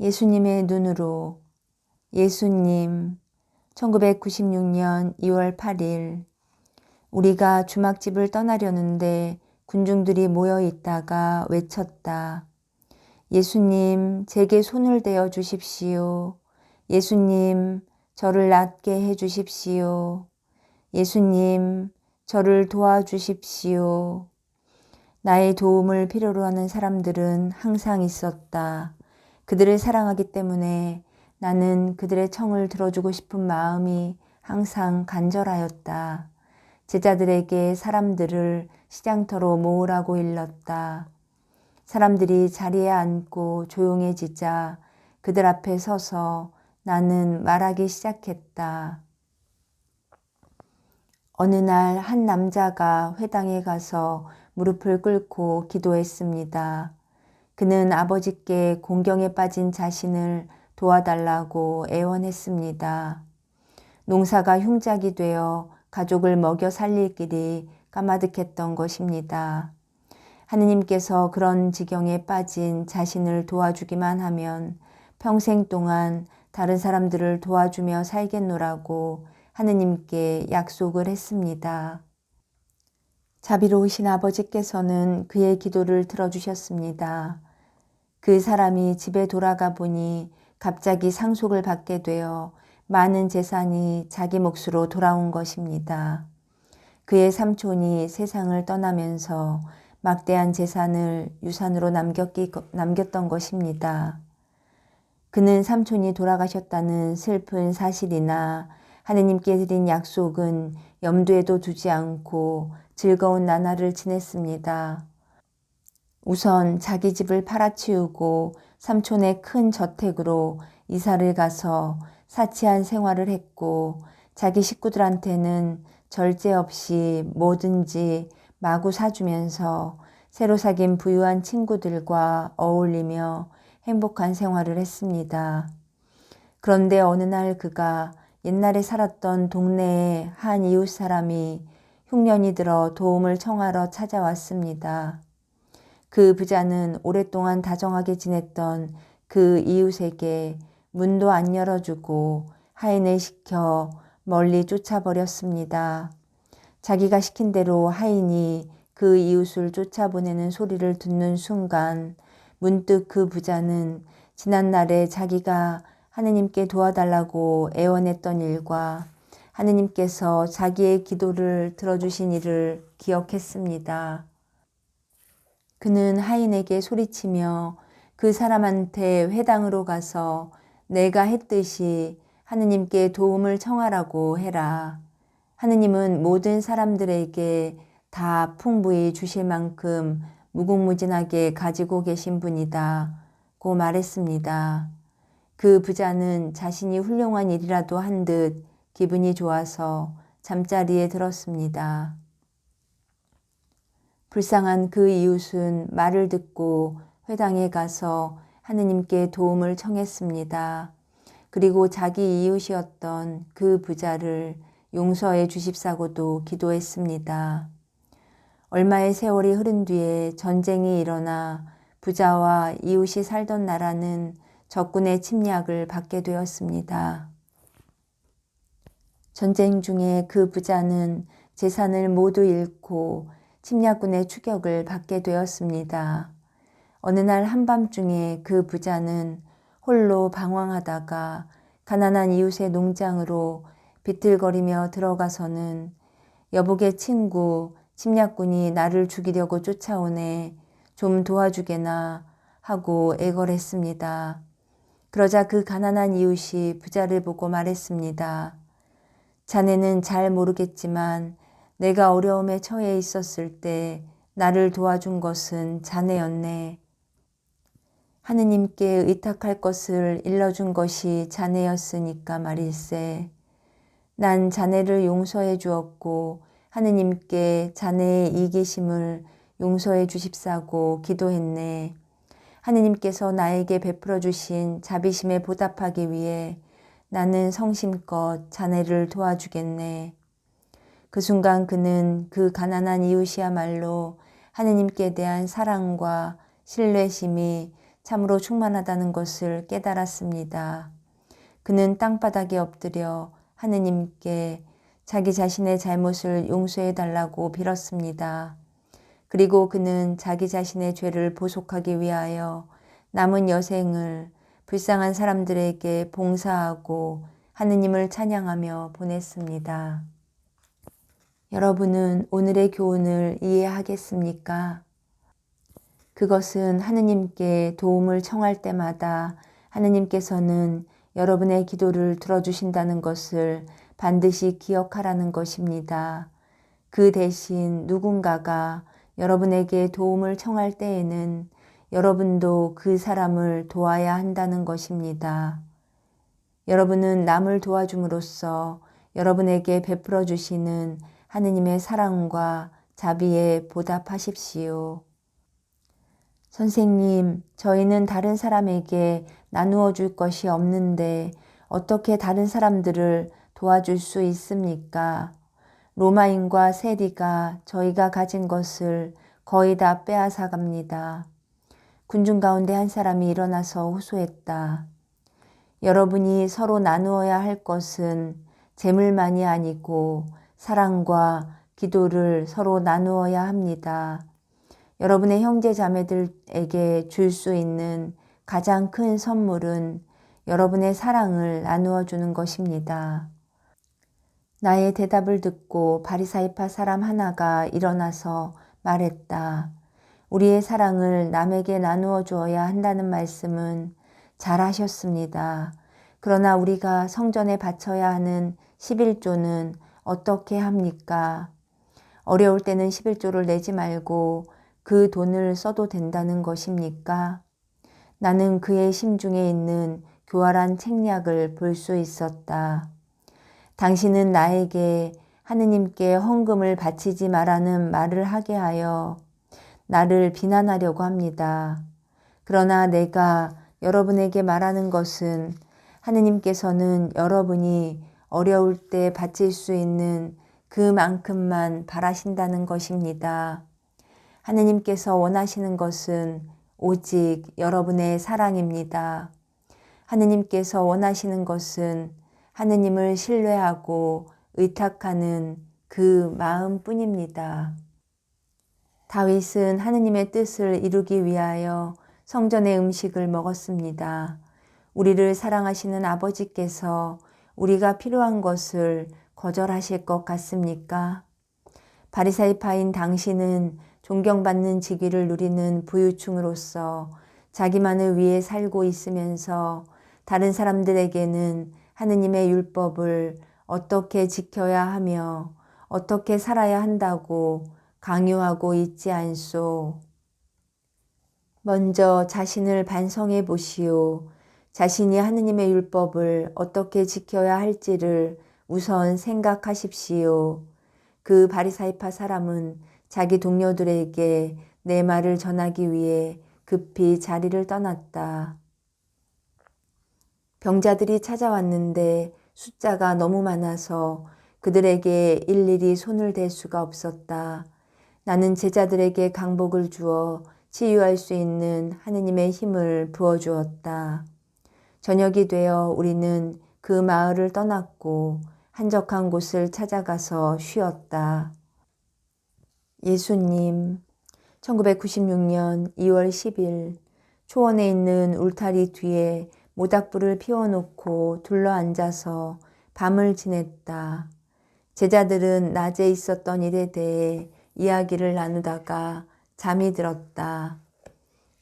예수님의 눈으로 예수님 1996년 2월 8일 우리가 주막집을 떠나려는데 군중들이 모여 있다가 외쳤다. 예수님, 제게 손을 대어 주십시오. 예수님, 저를 낫게 해 주십시오. 예수님, 저를 도와주십시오. 나의 도움을 필요로 하는 사람들은 항상 있었다. 그들을 사랑하기 때문에 나는 그들의 청을 들어주고 싶은 마음이 항상 간절하였다. 제자들에게 사람들을 시장터로 모으라고 일렀다. 사람들이 자리에 앉고 조용해지자 그들 앞에 서서 나는 말하기 시작했다. 어느 날 한 남자가 회당에 가서 무릎을 꿇고 기도했습니다. 그는 아버지께 공경에 빠진 자신을 도와달라고 애원했습니다. 농사가 흉작이 되어 가족을 먹여 살릴 길이 까마득했던 것입니다. 하느님께서 그런 지경에 빠진 자신을 도와주기만 하면 평생 동안 다른 사람들을 도와주며 살겠노라고 하느님께 약속을 했습니다. 자비로우신 아버지께서는 그의 기도를 들어주셨습니다. 그 사람이 집에 돌아가 보니 갑자기 상속을 받게 되어 많은 재산이 자기 몫으로 돌아온 것입니다. 그의 삼촌이 세상을 떠나면서 막대한 재산을 유산으로 남겼기, 남겼던 것입니다. 그는 삼촌이 돌아가셨다는 슬픈 사실이나 하느님께 드린 약속은 염두에도 두지 않고 즐거운 나날을 지냈습니다. 우선 자기 집을 팔아치우고 삼촌의 큰 저택으로 이사를 가서 사치한 생활을 했고 자기 식구들한테는 절제 없이 뭐든지 마구 사주면서 새로 사귄 부유한 친구들과 어울리며 행복한 생활을 했습니다. 그런데 어느 날 그가 옛날에 살았던 동네의 한 이웃 사람이 흉년이 들어 도움을 청하러 찾아왔습니다. 그 부자는 오랫동안 다정하게 지냈던 그 이웃에게 문도 안 열어주고 하인을 시켜 멀리 쫓아버렸습니다. 자기가 시킨 대로 하인이 그 이웃을 쫓아보내는 소리를 듣는 순간 문득 그 부자는 지난날에 자기가 하느님께 도와달라고 애원했던 일과 하느님께서 자기의 기도를 들어주신 일을 기억했습니다. 그는 하인에게 소리치며 그 사람한테 회당으로 가서 내가 했듯이 하느님께 도움을 청하라고 해라. 하느님은 모든 사람들에게 다 풍부히 주실 만큼 무궁무진하게 가지고 계신 분이다. 고 말했습니다. 그 부자는 자신이 훌륭한 일이라도 한 듯 기분이 좋아서 잠자리에 들었습니다. 불쌍한 그 이웃은 말을 듣고 회당에 가서 하느님께 도움을 청했습니다. 그리고 자기 이웃이었던 그 부자를 용서해 주십사고도 기도했습니다. 얼마의 세월이 흐른 뒤에 전쟁이 일어나 부자와 이웃이 살던 나라는 적군의 침략을 받게 되었습니다. 전쟁 중에 그 부자는 재산을 모두 잃고 침략군의 추격을 받게 되었습니다. 어느 날 한밤중에 그 부자는 홀로 방황하다가 가난한 이웃의 농장으로 비틀거리며 들어가서는 여복의 친구 침략군이 나를 죽이려고 쫓아오네 좀 도와주게나 하고 애걸했습니다. 그러자 그 가난한 이웃이 부자를 보고 말했습니다. 자네는 잘 모르겠지만 내가 어려움에 처해 있었을 때 나를 도와준 것은 자네였네. 하느님께 의탁할 것을 일러준 것이 자네였으니까 말일세. 난 자네를 용서해 주었고 하느님께 자네의 이기심을 용서해 주십사고 기도했네. 하느님께서 나에게 베풀어 주신 자비심에 보답하기 위해 나는 성심껏 자네를 도와주겠네. 그 순간 그는 그 가난한 이웃이야말로 하느님께 대한 사랑과 신뢰심이 참으로 충만하다는 것을 깨달았습니다. 그는 땅바닥에 엎드려 하느님께 자기 자신의 잘못을 용서해 달라고 빌었습니다. 그리고 그는 자기 자신의 죄를 보속하기 위하여 남은 여생을 불쌍한 사람들에게 봉사하고 하느님을 찬양하며 보냈습니다. 여러분은 오늘의 교훈을 이해하겠습니까? 그것은 하느님께 도움을 청할 때마다 하느님께서는 여러분의 기도를 들어주신다는 것을 반드시 기억하라는 것입니다. 그 대신 누군가가 여러분에게 도움을 청할 때에는 여러분도 그 사람을 도와야 한다는 것입니다. 여러분은 남을 도와줌으로써 여러분에게 베풀어 주시는 하느님의 사랑과 자비에 보답하십시오. 선생님, 저희는 다른 사람에게 나누어 줄 것이 없는데 어떻게 다른 사람들을 도와줄 수 있습니까? 로마인과 세리가 저희가 가진 것을 거의 다 빼앗아 갑니다. 군중 가운데 한 사람이 일어나서 호소했다. 여러분이 서로 나누어야 할 것은 재물만이 아니고 사랑과 기도를 서로 나누어야 합니다. 여러분의 형제 자매들에게 줄 수 있는 가장 큰 선물은 여러분의 사랑을 나누어 주는 것입니다. 나의 대답을 듣고 바리사이파 사람 하나가 일어나서 말했다. 우리의 사랑을 남에게 나누어 주어야 한다는 말씀은 잘하셨습니다. 그러나 우리가 성전에 바쳐야 하는 11조는 어떻게 합니까? 어려울 때는 11조를 내지 말고 그 돈을 써도 된다는 것입니까? 나는 그의 심중에 있는 교활한 책략을 볼 수 있었다. 당신은 나에게 하느님께 헌금을 바치지 말라는 말을 하게 하여 나를 비난하려고 합니다. 그러나 내가 여러분에게 말하는 것은 하느님께서는 여러분이 어려울 때 바칠 수 있는 그만큼만 바라신다는 것입니다. 하느님께서 원하시는 것은 오직 여러분의 사랑입니다. 하느님께서 원하시는 것은 하느님을 신뢰하고 의탁하는 그 마음 뿐입니다. 다윗은 하느님의 뜻을 이루기 위하여 성전의 음식을 먹었습니다. 우리를 사랑하시는 아버지께서 우리가 필요한 것을 거절하실 것 같습니까? 바리사이파인 당신은 존경받는 직위를 누리는 부유층으로서 자기만을 위해 살고 있으면서 다른 사람들에게는 하느님의 율법을 어떻게 지켜야 하며 어떻게 살아야 한다고 강요하고 있지 않소. 먼저 자신을 반성해 보시오. 자신이 하느님의 율법을 어떻게 지켜야 할지를 우선 생각하십시오. 그 바리사이파 사람은 자기 동료들에게 내 말을 전하기 위해 급히 자리를 떠났다. 병자들이 찾아왔는데 숫자가 너무 많아서 그들에게 일일이 손을 댈 수가 없었다. 나는 제자들에게 강복을 주어 치유할 수 있는 하느님의 힘을 부어 주었다. 저녁이 되어 우리는 그 마을을 떠났고 한적한 곳을 찾아가서 쉬었다. 예수님, 1996년 2월 10일 초원에 있는 울타리 뒤에 모닥불을 피워놓고 둘러앉아서 밤을 지냈다. 제자들은 낮에 있었던 일에 대해 이야기를 나누다가 잠이 들었다.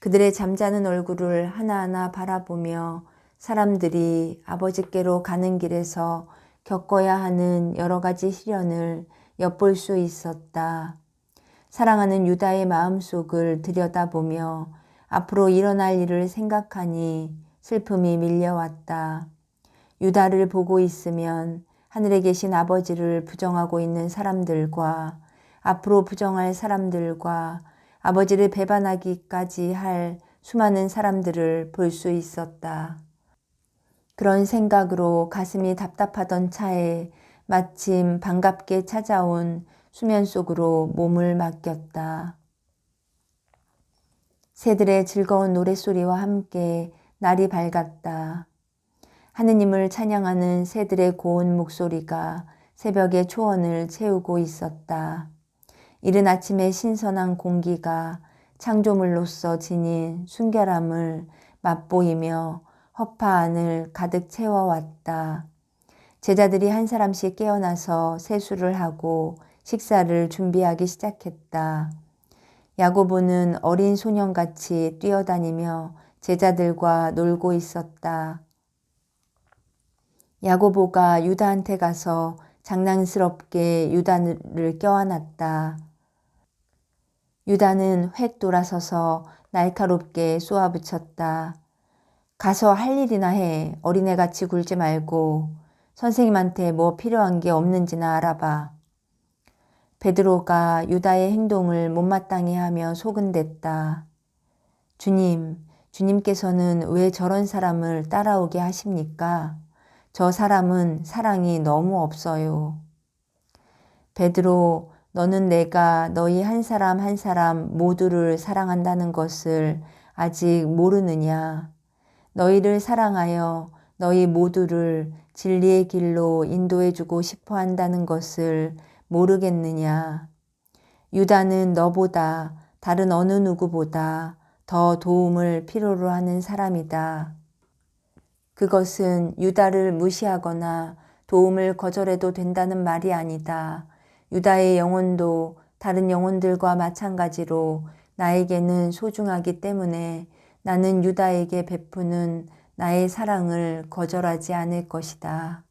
그들의 잠자는 얼굴을 하나하나 바라보며 사람들이 아버지께로 가는 길에서 겪어야 하는 여러 가지 시련을 엿볼 수 있었다. 사랑하는 유다의 마음속을 들여다보며 앞으로 일어날 일을 생각하니 슬픔이 밀려왔다. 유다를 보고 있으면 하늘에 계신 아버지를 부정하고 있는 사람들과 앞으로 부정할 사람들과 아버지를 배반하기까지 할 수많은 사람들을 볼 수 있었다. 그런 생각으로 가슴이 답답하던 차에 마침 반갑게 찾아온 수면 속으로 몸을 맡겼다. 새들의 즐거운 노랫소리와 함께 날이 밝았다. 하느님을 찬양하는 새들의 고운 목소리가 새벽의 초원을 채우고 있었다. 이른 아침의 신선한 공기가 창조물로서 지닌 순결함을 맛보이며 허파 안을 가득 채워왔다. 제자들이 한 사람씩 깨어나서 세수를 하고 식사를 준비하기 시작했다. 야고보는 어린 소년같이 뛰어다니며 제자들과 놀고 있었다. 야고보가 유다한테 가서 장난스럽게 유다를 껴안았다. 유다는 획 돌아서서 날카롭게 쏘아붙였다. 가서 할 일이나 해. 어린애같이 굴지 말고 선생님한테 뭐 필요한 게 없는지나 알아봐. 베드로가 유다의 행동을 못마땅히 하며 속은댔다. 주님, 주님께서는 왜 저런 사람을 따라오게 하십니까? 저 사람은 사랑이 너무 없어요. 베드로, 너는 내가 너희 한 사람 한 사람 모두를 사랑한다는 것을 아직 모르느냐? 너희를 사랑하여 너희 모두를 진리의 길로 인도해 주고 싶어 한다는 것을 모르겠느냐? 유다는 너보다 다른 어느 누구보다 더 도움을 필요로 하는 사람이다. 그것은 유다를 무시하거나 도움을 거절해도 된다는 말이 아니다. 유다의 영혼도 다른 영혼들과 마찬가지로 나에게는 소중하기 때문에 나는 유다에게 베푸는 나의 사랑을 거절하지 않을 것이다.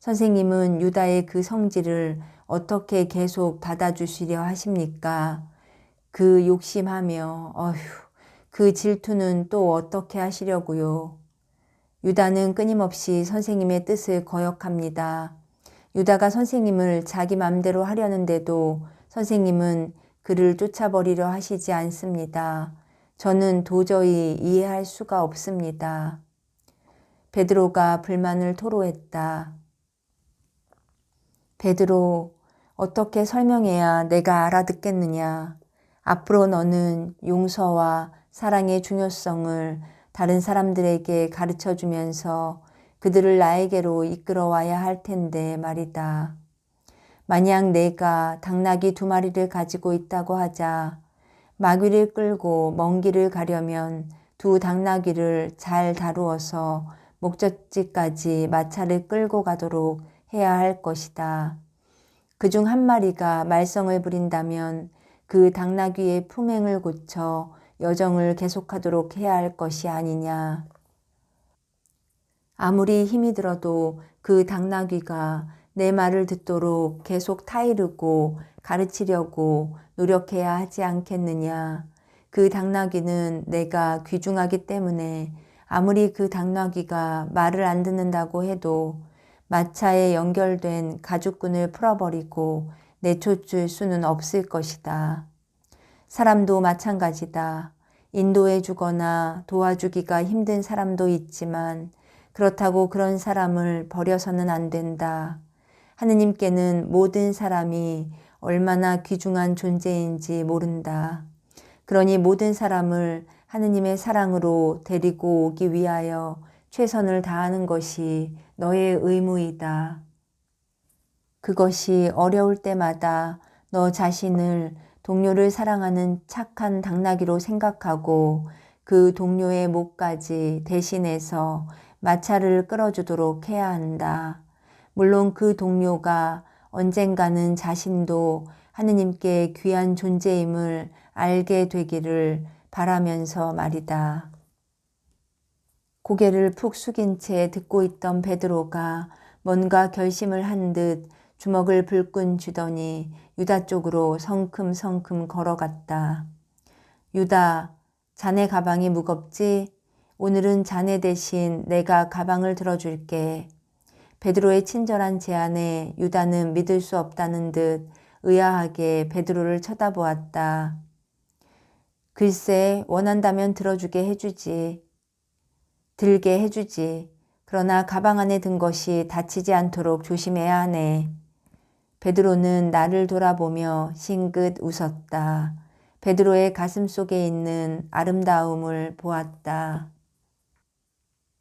선생님은 유다의 그 성질을 어떻게 계속 받아주시려 하십니까? 그 욕심하며, 어휴, 그 질투는 또 어떻게 하시려고요? 유다는 끊임없이 선생님의 뜻을 거역합니다. 유다가 선생님을 자기 맘대로 하려는데도 선생님은 그를 쫓아버리려 하시지 않습니다. 저는 도저히 이해할 수가 없습니다. 베드로가 불만을 토로했다. 베드로, 어떻게 설명해야 내가 알아듣겠느냐. 앞으로 너는 용서와 사랑의 중요성을 다른 사람들에게 가르쳐 주면서 그들을 나에게로 이끌어와야 할 텐데 말이다. 만약 내가 당나귀 두 마리를 가지고 있다고 하자 마귀를 끌고 먼 길을 가려면 두 당나귀를 잘 다루어서 목적지까지 마차를 끌고 가도록 해야 할 것이다. 그 중 한 마리가 말썽을 부린다면 그 당나귀의 품행을 고쳐 여정을 계속하도록 해야 할 것이 아니냐. 아무리 힘이 들어도 그 당나귀가 내 말을 듣도록 계속 타이르고 가르치려고 노력해야 하지 않겠느냐. 그 당나귀는 내가 귀중하기 때문에 아무리 그 당나귀가 말을 안 듣는다고 해도 마차에 연결된 가죽끈을 풀어버리고 내쫓을 수는 없을 것이다. 사람도 마찬가지다. 인도해 주거나 도와주기가 힘든 사람도 있지만 그렇다고 그런 사람을 버려서는 안 된다. 하느님께는 모든 사람이 얼마나 귀중한 존재인지 모른다. 그러니 모든 사람을 하느님의 사랑으로 데리고 오기 위하여 최선을 다하는 것이 너의 의무이다. 그것이 어려울 때마다 너 자신을 동료를 사랑하는 착한 당나귀로 생각하고 그 동료의 목까지 대신해서 마차를 끌어주도록 해야 한다. 물론 그 동료가 언젠가는 자신도 하느님께 귀한 존재임을 알게 되기를 바라면서 말이다. 고개를 푹 숙인 채 듣고 있던 베드로가 뭔가 결심을 한 듯 주먹을 불끈 쥐더니 유다 쪽으로 성큼성큼 걸어갔다. 유다, 자네 가방이 무겁지? 오늘은 자네 대신 내가 가방을 들어줄게. 베드로의 친절한 제안에 유다는 믿을 수 없다는 듯 의아하게 베드로를 쳐다보았다. 글쎄, 원한다면 들어주게 해주지. 들게 해주지. 그러나 가방 안에 든 것이 다치지 않도록 조심해야 하네. 베드로는 나를 돌아보며 싱긋 웃었다. 베드로의 가슴 속에 있는 아름다움을 보았다.